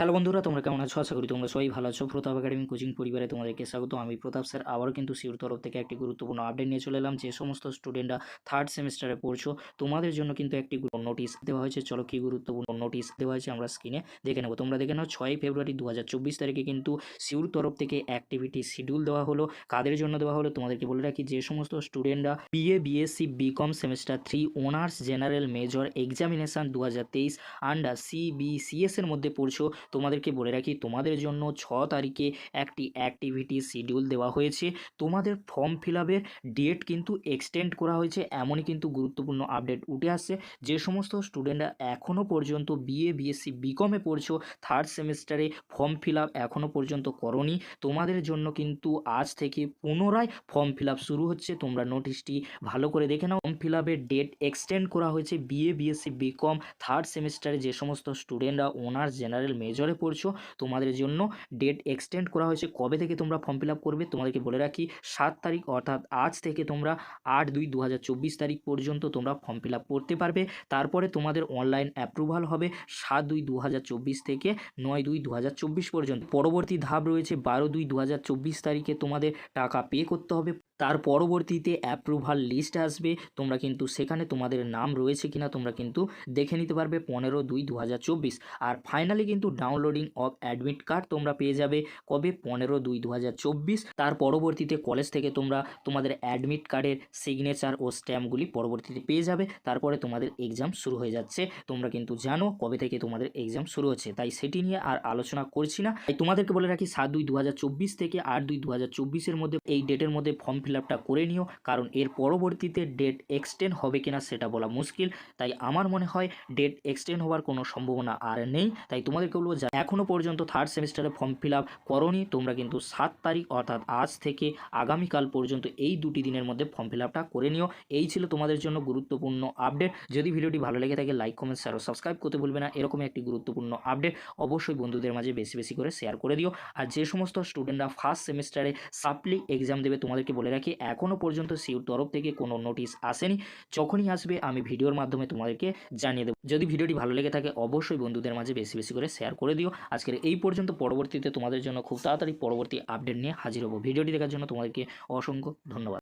Hello বন্ধুরা, তোমরা কেমন আছো? আশা করি তোমরা সবাই ভালো আছো। প্রতাপ একাডেমি কোচিং পরিবারে তোমাদেরকে স্বাগত। আমি প্রতাপ স্যার। আবারও কিন্তু সিউর তরফ থেকে একটি গুরুত্বপূর্ণ আপডেট নিয়ে চলে এলাম। যে সমস্ত স্টুডেন্টরা থার্ড সেমিস্টারে পড়ছো, তোমাদের জন্য কিন্তু একটি নোটিশ দেওয়া হয়েছে। চলো কি গুরুত্বপূর্ণ নোটিশ দেওয়া হয়েছে আমরা স্ক্রিনে দেখে নেব। তোমরা দেখে নাও ছয় ফেব্রুয়ারি দু হাজার চব্বিশ তারিখে কিন্তু সিউর তরফ থেকে অ্যাক্টিভিটি শিডিউল দেওয়া হলো। কাদের জন্য দেওয়া হলো তোমাদেরকে বলে রাখি, যে সমস্ত স্টুডেন্টরা BA BSc BCom semester three honours general major examination দু হাজার তেইশ আন্ডার সিবিসিএস এর মধ্যে পড়ছো। তোমাদেরকে বলে রাখি, তোমাদের জন্য ছ তারিখে একটি অ্যাক্টিভিটি শিডিউল দেওয়া হয়েছে। তোমাদের ফর্ম ফিল আপের ডেট কিন্তু এক্সটেন্ড করা হয়েছে, এমনই কিন্তু গুরুত্বপূর্ণ আপডেট উঠে আসছে। যে সমস্ত স্টুডেন্টরা এখনও পর্যন্ত বিএ বিএসসি বিকমে পড়ছো থার্ড সেমিস্টারে ফর্ম ফিল আপ এখনও পর্যন্ত করনি, তোমাদের জন্য কিন্তু আজ থেকে পুনরায় ফর্ম ফিল শুরু হচ্ছে। তোমরা নোটিশটি ভালো করে দেখে নাও। ফর্ম ফিল ডেট এক্সটেন্ড করা হয়েছে বিএ বিএসসি বিকম থার্ড সেমিস্টারে যে সমস্ত স্টুডেন্টরা অনার্স জেনারেল মেজরে পড়ছো, তোমাদের জন্য ডেট এক্সটেন্ড করা হয়েছে। কবে থেকে তোমরা ফর্ম ফিল করবে, তোমাদেরকে বলে রাখি, সাত তারিখ অর্থাৎ আজ থেকে তোমরা আট দুই দু তারিখ পর্যন্ত তোমরা ফর্ম ফিল করতে পারবে। তারপরে তোমাদের অনলাইন অ্যাপ্রুভাল হবে সাত দুই দু থেকে নয় দুই দু পর্যন্ত। পরবর্তী ধাপ রয়েছে, বারো দুই দু তারিখে তোমাদের টাকা পে করতে হবে। তার পরবর্তীতে অ্যাপ্রুভাল লিস্ট আসবে। তোমরা কিন্তু সেখানে তোমাদের নাম রয়েছে কিনা তোমরা কিন্তু দেখে নিতে পারবে পনেরো দুই দু আর ফাইনালি কিন্তু ডাউনলোডিং অফ অ্যাডমিট কার্ড তোমরা পেয়ে যাবে কবে? পনেরো দুই দু তার পরবর্তীতে কলেজ থেকে তোমরা তোমাদের অ্যাডমিট কার্ডের সিগনেচার ও স্ট্যাম্পগুলি পরবর্তীতে পেয়ে যাবে। তারপরে তোমাদের এক্সাম শুরু হয়ে যাচ্ছে। তোমরা কিন্তু জানো কবে থেকে তোমাদের এক্সাম শুরু হচ্ছে। তাই সেটি নিয়ে আর আলোচনা করছি না। তাই তোমাদেরকে বলে রাখি সাত দুই দু থেকে আট দুই দু মধ্যে এই ডেটের মধ্যে ফর্ম ফিল আপটা করে নিও, কারণ এর পরবর্তীতে ডেট এক্সটেন্ড হবে কিনা সেটা বলা মুশকিল। তাই আমার মনে হয় ডেট এক্সটেন্ড হওয়ার কোনো সম্ভাবনা আর নেই। তাই তোমাদেরকে বলব যা এখনও পর্যন্ত থার্ড সেমিস্টারে ফর্ম ফিল আপ করনি, তোমরা কিন্তু সাত তারিখ অর্থাৎ আজ থেকে আগামীকাল পর্যন্ত এই দুটি দিনের মধ্যে ফর্ম ফিল আপটা করে নিও। এই ছিল তোমাদের জন্য গুরুত্বপূর্ণ আপডেট যদি ভিডিওটি ভালো লেগে থাকে লাইক কমেন্ট শেয়ার ও সাবস্ক্রাইব করতে ভুলবে না। এরকমই একটি গুরুত্বপূর্ণ আপডেট অবশ্যই বন্ধুদের মাঝে বেশি বেশি করে শেয়ার করে দিও। আর যে সমস্ত স্টুডেন্টরা ফার্স্ট সেমিস্টারে সাপ্লি এক্সাম দেবে তোমাদেরকে বলে রাখি এখনও পর্যন্ত সিউর তরফ থেকে কোনো নোটিশ আসেনি? যখনই আসবে আমি ভিডিওর মাধ্যমে তোমাদেরকে জানিয়ে দেবো। যদি ভিডিওটি ভালো লেগে থাকে অবশ্যই বন্ধুদের মাঝে বেশি বেশি করে শেয়ার করে দিও। আজকের এই পর্যন্ত পরবর্তীতে তোমাদের জন্য খুব তাড়াতাড়ি পরবর্তী আপডেট নিয়ে হাজির হব। ভিডিওটি দেখার জন্য তোমাদেরকে অসংখ্য ধন্যবাদ।